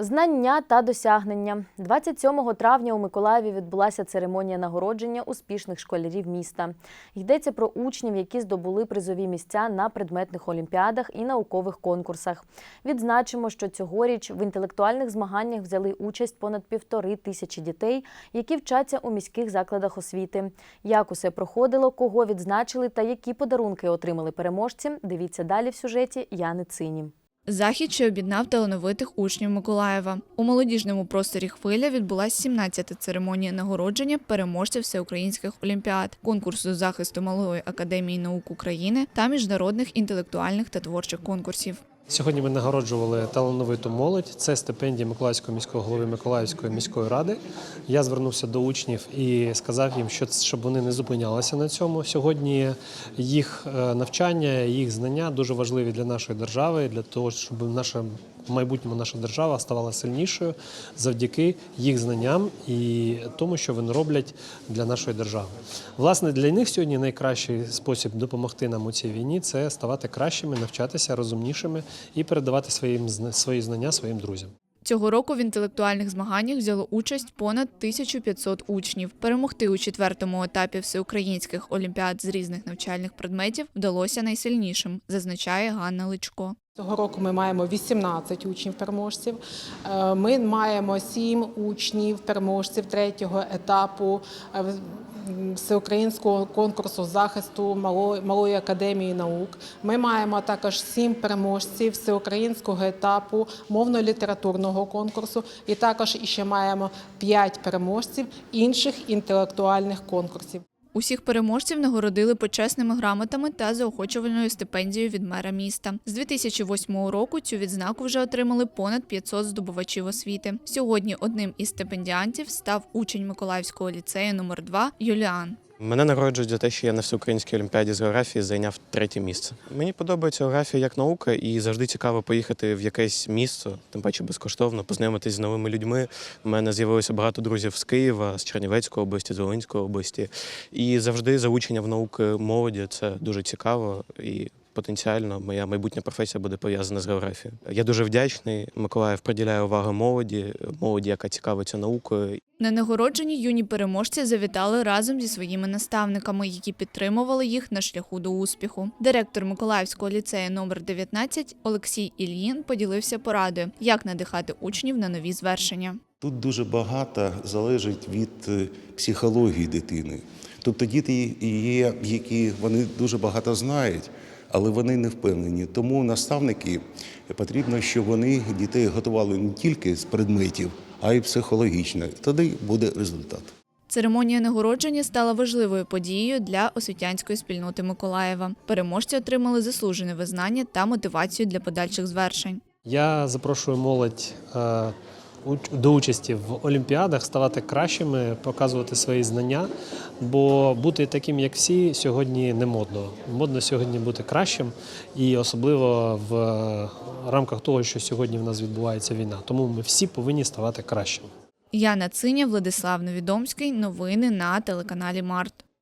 Знання та досягнення 27 травня у Миколаєві відбулася церемонія нагородження успішних школярів міста. Йдеться про учнів, які здобули призові місця на предметних олімпіадах і наукових конкурсах. Відзначимо, що цьогоріч в інтелектуальних змаганнях взяли участь понад півтори тисячі дітей, які вчаться у міських закладах освіти. Як усе проходило, кого відзначили та які подарунки отримали переможці, дивіться далі в сюжеті Яни Цині. Захід, що об'єднав талановитих учнів Миколаєва. У молодіжному просторі хвиля відбулася 17-та церемонія нагородження переможців всеукраїнських олімпіад, конкурсу захисту Малої академії наук України та міжнародних інтелектуальних та творчих конкурсів. Сьогодні ми нагороджували талановиту молодь. Це стипендія Миколаївського міського голови Миколаївської міської ради. Я звернувся до учнів і сказав їм, що щоб вони не зупинялися на цьому. Сьогодні їх е, навчання, їх знання дуже важливі для нашої держави, для того, щоб наша в майбутньому наша держава ставала сильнішою завдяки їх знанням і тому, що вони роблять для нашої держави. Власне, для них сьогодні найкращий спосіб допомогти нам у цій війні це ставати кращими, навчатися розумнішими і передавати своїм свої знання своїм друзям. Цього року в інтелектуальних змаганнях взяло участь понад 1500 учнів. Перемогти у четвертому етапі всеукраїнських олімпіад з різних навчальних предметів вдалося найсильнішим, зазначає Ганна Личко. Цього року ми маємо 18 учнів-переможців. Е, Ми маємо 7 учнів-переможців третього етапу е, всеукраїнського конкурсу захисту Малої, академії наук. Ми маємо також 7 переможців всеукраїнського етапу мовно-літературного конкурсу. І також іще маємо 5 переможців інших інтелектуальних конкурсів. Усіх переможців нагородили почесними грамотами та заохочувальною стипендією від мера міста. З 2008 року цю відзнаку вже отримали понад 500 здобувачів освіти. Сьогодні одним із стипендіантів став учень Миколаївського ліцею номер 2 Юліан. Мене нагороджують за те, що я на всеукраїнській олімпіаді з географії зайняв третє місце. Мені подобається географія як наука, і завжди цікаво поїхати в якесь місце, тим паче безкоштовно, познайомитись з новими людьми. У мене з'явилося багато друзів з Києва, з Чернівецької області, з Волинської області. І завжди залучення в науки молоді це дуже цікаво і. Потенціально моя майбутня професія буде пов'язана з географією. Я дуже вдячний. Миколаїв приділяє увагу молоді, молоді, яка цікавиться наукою. На нагородженні юні переможці завітали разом зі своїми наставниками, які підтримували їх на шляху до успіху. Директор Миколаївського ліцею номер 19 Олексій Ільїн поділився порадою, як надихати учнів на нові звершення. Тут дуже багато залежить від е, психології дитини. Тобто діти є, які вони дуже багато знають, але вони не впевнені. Тому наставники потрібно, щоб вони дітей готували не тільки з предметів, а й психологічно. Тоді буде результат. Церемонія нагородження стала важливою подією для освітянської спільноти Миколаєва. Переможці отримали заслужене визнання та мотивацію для подальших звершень. Я запрошую молодь е, до участі в олімпіадах, ставати кращими, показувати свої знання. Бо бути таким, як всі, сьогодні не модно. Модно сьогодні бути кращим, і особливо в е, рамках того, що сьогодні в нас відбувається війна. Тому ми всі повинні ставати кращими. Яна Циня, Владислав Новідомський. Новини на телеканалі Март.